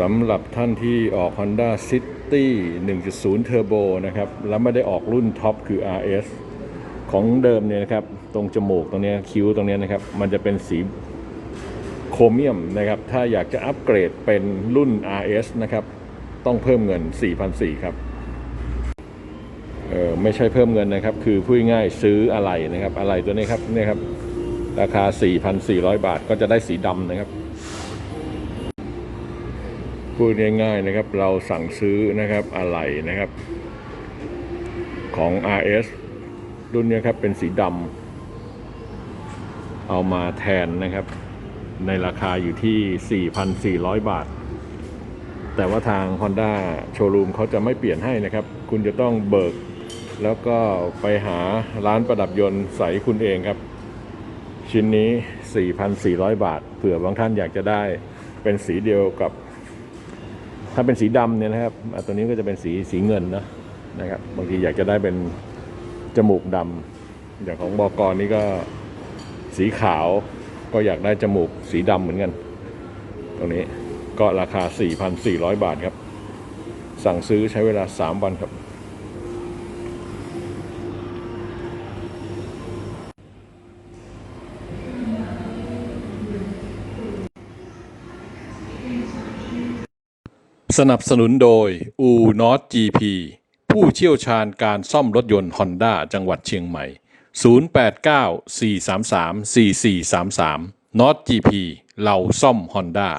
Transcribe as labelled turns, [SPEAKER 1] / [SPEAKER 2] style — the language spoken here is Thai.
[SPEAKER 1] สำหรับท่านที่ออก Honda City 1.0 Turbo นะครับ แล้วไม่ได้ออกรุ่นท็อปคือ RS ของเดิมเนี่ยนะครับ ตรงจมูกตรงเนี้ยคิ้วตรงเนี้ยนะครับ มันจะเป็นสีโครเมียมนะครับ ถ้าอยากจะอัปเกรดเป็นรุ่น RS นะครับ ต้องเพิ่มเงิน 4,400 ครับเออไม่ใช่เพิ่มเงินนะครับ คือพูดง่ายๆซื้ออะไรนะครับ อะไรตัวนี้ครับนี่ครับ ราคา 4,400 บาทก็จะได้สีดำนะครับ พูดง่ายๆนะครับ เราสั่งซื้อนะครับอะไรนะครับ ของ RS รุ่นนี้ครับเป็นสีดำเอามาแทนนะครับ ในราคาอยู่ที่ 4,400 บาท แต่ว่าทาง Honda โชว์รูมเขาจะไม่เปลี่ยนให้นะครับ คุณจะต้องเบิก แล้วก็ไปหาร้านประดับยนต์ใส่คุณเองครับ ชิ้นนี้ 4,400 บาท เผื่อบางท่านอยากจะได้เป็นสีเดียวกับ ถ้าเป็นสีดำเนี่ยนะครับตัวนี้ก็จะเป็นสีสีเงินนะนะครับ บางทีอยากจะได้เป็นจมูกดำอย่างของบอกรนี่ก็สีขาวก็อยากได้จมูกสีดำเหมือนกัน ตรงนี้ก็ราคา 4,400 บาทครับ สั่งซื้อใช้เวลา 3 วันครับ สนับสนุนโดยอูนอต GP ผู้เชี่ยวชาญการซ่อมรถยนต์ฮอนด้าจังหวัดเชียงใหม่ 089 433 4433นอต GP เราซ่อมฮอนด้า